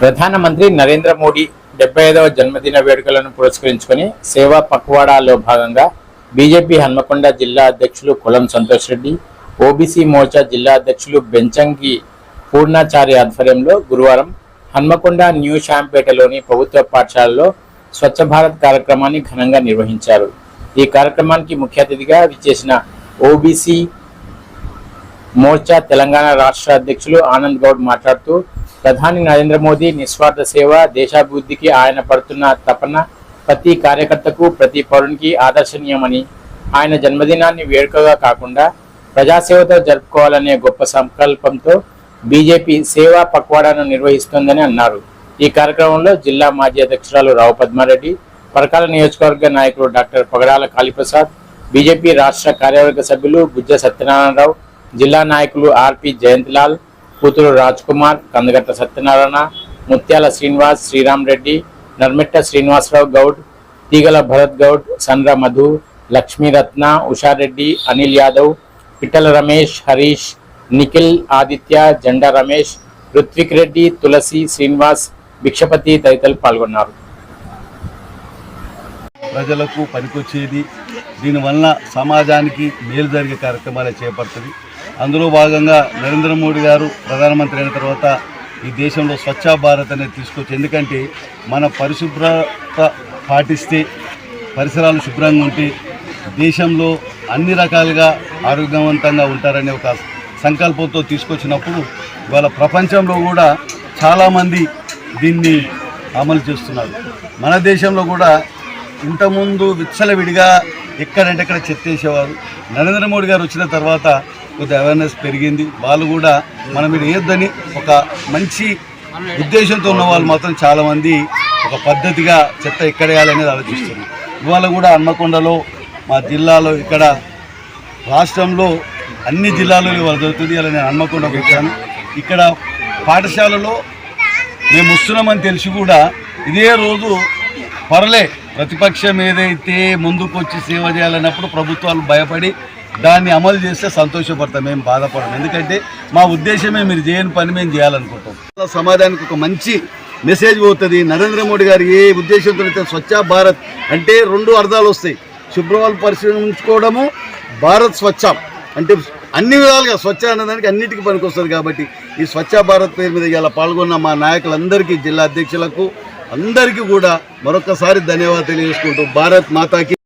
ప్రధానమంత్రి నరేంద్ర మోడీ డెబ్బై ఐదవ జన్మదిన వేడుకలను పురస్కరించుకొని సేవా పక్వాడాలో భాగంగా బీజేపీ హన్మకొండ జిల్లా అధ్యక్షులు కులం సంతోష్ రెడ్డి ఓబీసీ మోర్చా జిల్లా అధ్యక్షులు బెంచంగి పూర్ణాచారి ఆధ్వర్యంలో గురువారం హన్మకొండ న్యూ శాంపేటలోని ప్రభుత్వ పాఠశాలలో స్వచ్ఛ భారత్ కార్యక్రమాన్ని ఘనంగా నిర్వహించారు. ఈ కార్యక్రమానికి ముఖ్య అతిథిగా విచ్చేసిన ఓబీసీ మోర్చా తెలంగాణ రాష్ట్ర అధ్యక్షులు ఆనంద్ గౌడ్ మాట్లాడుతూ ప్రధాని నరేంద్ర మోదీ నిస్వార్థ సేవ దేశాభివృద్ధికి ఆయన పడుతున్న తపన ప్రతి కార్యకర్తకు ప్రతి పౌరునికి ఆదర్శనీయమని ఆయన జన్మదినాన్ని వేడుకగా కాకుండా ప్రజాసేవతో జరుపుకోవాలనే గొప్ప సంకల్పంతో బీజేపీ సేవా పక్వాడాను నిర్వహిస్తోందని అన్నారు. ఈ కార్యక్రమంలో జిల్లా మాజీ అధ్యక్షురాలు రావు పద్మారెడ్డి పరకాల నియోజకవర్గ నాయకులు డాక్టర్ పగడాల కాళీప్రసాద్ బీజేపీ రాష్ట్ర కార్యవర్గ సభ్యులు బుజ్జ సత్యనారాయణరావు జిల్లా నాయకులు ఆర్పి జయంత్లాల్ కూతురు రాజ్ కుమార్ కందగట్ట సత్యనారాయణ ముత్యాల శ్రీనివాస్ శ్రీరామ్ రెడ్డి నర్మిట్ట శ్రీనివాసరావు గౌడ్ తీగల భరత్ గౌడ్ సండ్ర మధు లక్ష్మీరత్న ఉషారెడ్డి అనిల్ యాదవ్ పిట్టల రమేష్ హరీష్ నిఖిల్ ఆదిత్య జెండా రమేష్ రుత్విక్ రెడ్డి తులసి శ్రీనివాస్ భిక్షపతి తదితరులు పాల్గొన్నారు. ప్రజలకు పనికొచ్చేది దీనివల్ల సమాజానికి మేలు జరిగే కార్యక్రమాలే చేపడుతుంది. అందులో భాగంగా నరేంద్ర మోడీ గారు ప్రధానమంత్రి అయిన తర్వాత ఈ దేశంలో స్వచ్ఛ భారత్ అనేది తీసుకొచ్చి ఎందుకంటే మన పరిశుభ్రత పాటిస్తే పరిసరాలు శుభ్రంగా ఉంటే దేశంలో అన్ని రకాలుగా ఆరోగ్యవంతంగా ఉంటారనే ఒక సంకల్పంతో తీసుకొచ్చినప్పుడు ఇవాళ ప్రపంచంలో కూడా చాలామంది దీన్ని అమలు చేస్తున్నారు. మన దేశంలో కూడా ఇంతకుముందు విచ్చలవిడిగా ఎక్కడంటెక్కడ చెత్తేసేవారు. నరేంద్ర మోడీ గారు వచ్చిన తర్వాత కొద్ది అవేర్నెస్ పెరిగింది. వాళ్ళు కూడా మనం ఇది వేయొద్దని ఒక మంచి ఉద్దేశంతో ఉన్న వాళ్ళు మాత్రం చాలామంది ఒక పద్ధతిగా చెత్త ఎక్కడ వేయాలనేది ఆలోచిస్తున్నారు. ఇవాళ కూడా హన్మకొండలో మా జిల్లాలో ఇక్కడ రాష్ట్రంలో అన్ని జిల్లాలో ఇవాళ జరుగుతుంది. ఇలా నేను హన్మకొండకు వచ్చాను. ఇక్కడ పాఠశాలలో మేము వస్తున్నామని తెలిసి కూడా ఇదే రోజు పర్లే ప్రతిపక్షం ఏదైతే ముందుకు వచ్చి సేవ చేయాలన్నప్పుడు ప్రభుత్వాలు భయపడి దాన్ని అమలు చేస్తే సంతోషపడతాం మేము బాధపడము ఎందుకంటే మా ఉద్దేశమే మీరు చేయని పని మేము చేయాలనుకుంటాం. సమాజానికి ఒక మంచి మెసేజ్ పోతుంది. నరేంద్ర మోడీ గారు ఏ ఉద్దేశంతో అయితే స్వచ్ఛ భారత్ అంటే రెండు అర్థాలు వస్తాయి. శుభ్రవాళ్ళు పరిశీలించుకోవడము భారత్ స్వచ్ఛ. అంటే అన్ని విధాలుగా స్వచ్ఛ అన్నదానికి అన్నిటికీ పనికొస్తుంది కాబట్టి ఈ స్వచ్ఛ భారత్ పేరు మీద ఇలా పాల్గొన్న మా నాయకులందరికీ జిల్లా అధ్యక్షులకు అందరికీ కూడా మరొకసారి ధన్యవాదాలు తెలియజేసుకుంటూ భారత్ మాతాకి